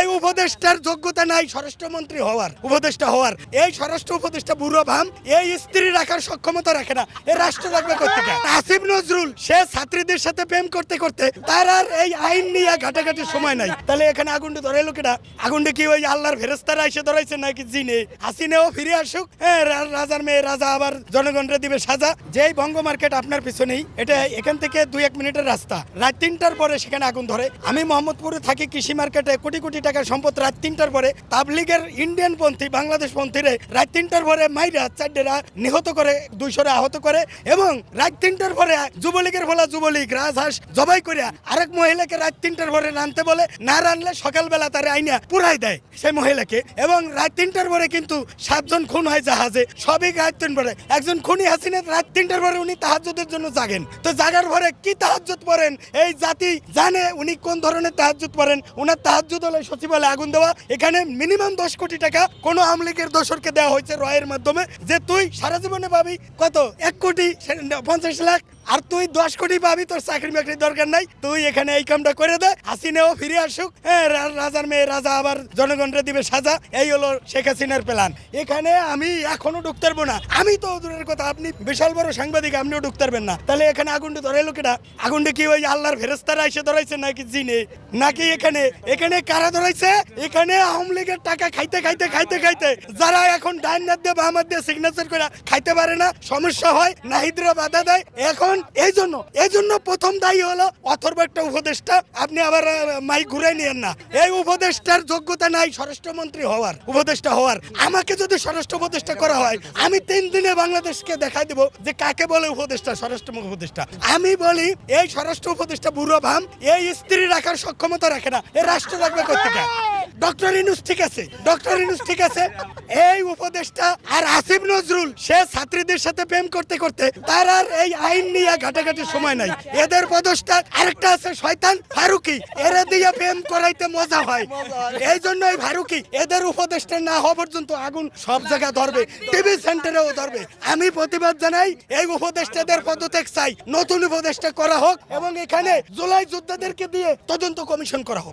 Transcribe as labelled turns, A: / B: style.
A: এই উপদেষ্টার যোগ্যতা নাই স্বরাষ্ট্রমন্ত্রী হওয়ার, উপদেষ্টা হওয়ার। এই স্বরাষ্ট্র উপদেষ্টা বুড়ো ভাম, এই স্ত্রী রাখার সক্ষমতা রাখে না, এ রাষ্ট্র রাখবে করতে আসিফ নজরুল, সে ছাত্রীদের সাথে প্রেম করতে করতে তার আর এই আইন নিয়ে ঘাটাঘাটির সময় নাই। তাহলে এখানে আগুনটা ধরে লোকেরা, আগুনটা কি ওই আল্লাহর ফেরেস্তারা এসে ধরাইছে নাকি জিনে? হাসিনেও ফিরে আসুক হ্যাঁ রাজার মেয়ে রাজা আবার জনগণরে দিবে সাজা। যেই বঙ্গ মার্কেট আপনার পিছনেই, এটা এখান থেকে দুই এক মিনিটের রাস্তা। রাত তিনটার পরে সেখানে আগুন ধরে। আমি মোহাম্মদপুরে থাকি কৃষি মার্কেটে কোটি কোটি টাকার সম্পদ রাত তিনটার পরে তাবলিগের ইন্ডিয়ান পন্থী, বাংলাদেশ পন্থীরে রাত তিনটার পরে মাইরা চারটেরা নিহত করে, দুইশোরে আহত করে এবং রাত তিনটার পরে যুবলীগের বলা যুবলীগ, রাজহাঁস জবাই করিয়া আরেক মহিলাকে রাত তিনটার পরে রানতে বলে, না রানলে সকালবেলা তারে আইনা পুরাই দেয় সেই মহিলাকে এবং রাত তিনটার পরে কিন্তু সাতজন খুন হয় জাহাজে, সবই রাত তিন পরে। একজন খুনি হাসিনা, রাত তিনটার পরে উনি তাহাজ্জুদের জন্য জাগেন। তো জাগার পরে কি তাহাজ্জুদ পড়েন? এই জাতি জানে উনি কোন ধরনের তাহাজ্জুদ পড়েন, উনার তাহাজ্জুদ হলে সচিবালয়ে আগুন দেওয়া, এখানে মিনিমাম দশ কোটি টাকা কোনো আমলিকের দোসরকে দেওয়া হয়েছে রয়ের মাধ্যমে, যে তুই সারা জীবনে পাবি কত? এক কোটি পঞ্চাশ লাখ। আর তুই দশ কোটি পাবি, তোর চাকরি বাকরির দরকার নাই। তুই এখানে এই কামটা করে দে, হাসিনাও ফিরে আসুক। হ্যাঁ রাজার মেয়ে রাজা আবার জনগণরে দিবে সাজা। এই হলো শেখ হাসিনার প্ল্যান এখানে আমি এখনও ঢুকতে পারব না। আমি তো দূরের কথা, আপনি বিশাল বড় সাংবাদিক, আপনিও ঢুকতে পারবেন না। তাহলে এখানে আগুনটা ধরে লোকেরা আগুনটা কি ওই আল্লাহর ফেরেস্তারা এসে ধরাইছে নাকি জিনে? নাকি এখানে এখানে কারা ধরাইছে, এখানে আওয়ামী লীগের টাকা খাইতে খাইতে খাইতে খাইতে যারা এখন ডাইন দিয়ে সিগনেচার করে খাইতে পারে না, সমস্যা হয়, নাহিদরা বাধা দেয়। এখন এই জন্য এই জন্য প্রথম দায়ী হলো অথর্ব একটা উপদেষ্টা। আপনি আবার ঘুরাই নিয়েন না। এই উপদেষ্টার যোগ্যতা নাই হওয়ার, উপদেষ্টা হওয়ার। আমাকে যদি স্বরাষ্ট্র উপদেষ্টা করা হয়, আমি তিন দিনে বাংলাদেশকে দেখাই দেব যে কাকে বলে উপদেষ্টা স্বরাষ্ট্র উপদেষ্টা। আমি বলি, এই স্বরাষ্ট্র উপদেষ্টা বুড়ো ভাম, এই স্ত্রী রাখার সক্ষমতা রাখে না, এ রাষ্ট্র রাখবে ডক্টর ইনুস ঠিক আছে ডক্টর ইনুস ঠিক আছে। এই উপদেষ্টা আর আসিফ নজরুল, সে ছাত্রীদের সাথে প্রেম করতে করতে তার আর এই আইন নিয়ে সময় নাই। এদের আরেকটা আছে, শয়তান ফারুকি, এরা দিয়ে প্রেম করাইতে মজা হয়। এই জন্য এই ফারুকি, এদের উপদেষ্টা না হওয়া পর্যন্ত আগুন সব জায়গায় ধরবে, টিভি সেন্টারেও ধরবে। আমি প্রতিবাদ জানাই, এই উপদেষ্টাদের পদত্যাগ চাই। নতুন উপদেষ্টা করা হোক এবং এখানে জুলাই যোদ্ধাদেরকে দিয়ে তদন্ত কমিশন করা হোক।